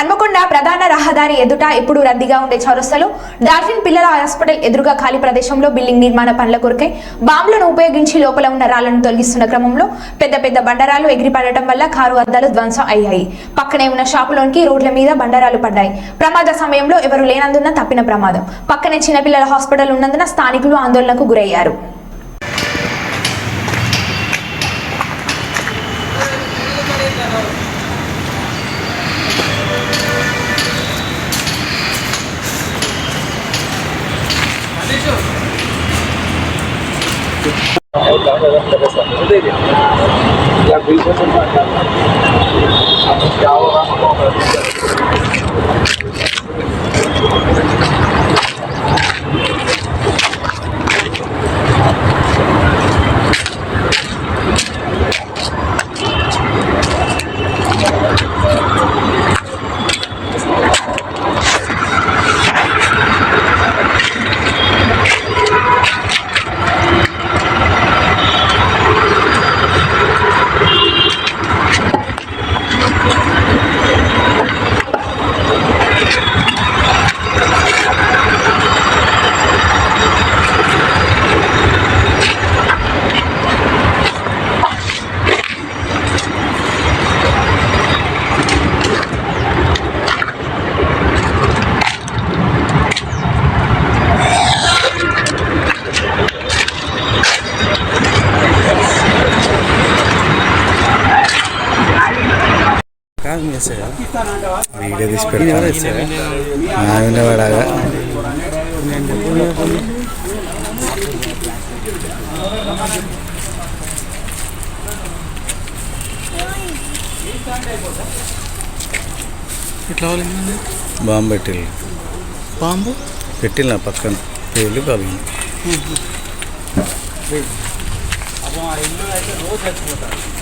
హన్మకొండ ప్రధాన రహదారి ఎదుట ఇప్పుడు రద్దీగా ఉండే చౌరస్తలు డాల్ఫిన్ పిల్లల హాస్పిటల్ ఎదురుగా ఖాళీ ప్రదేశంలో బిల్డింగ్ నిర్మాణ పనుల కొరకై బాంబులను ఉపయోగించి లోపల ఉన్న రాళ్లను తొలగిస్తున్న క్రమంలో పెద్ద పెద్ద బండరాలు ఎగిరిపడటం వల్ల కారు అద్దాలు ధ్వంసం అయ్యాయి పక్కనే ఉన్న షాపులోనికి రోడ్ల మీద బండరాలు పడ్డాయి ప్రమాద సమయంలో ఎవరు లేనందున తప్పిన ప్రమాదం పక్కనే చిన్నపిల్లల హాస్పిటల్ ఉన్నందున స్థానికులు ఆందోళనకు గురయ్యారు या കാണാം മെസ്സേജ് വീഡിയോ ഡിസ്പ്ലേ മെസ്സേജ് മാവിൻ്റെ വടക പാമ്പ് കിട്ടില്ല പാമ്പ് കിട്ടില്ല പക്ക പേര് കവിഞ്ഞു അപ്പോൾ ആ ഇന്നത്തെ റോസ് എക്സ്പോർട്ടാണ്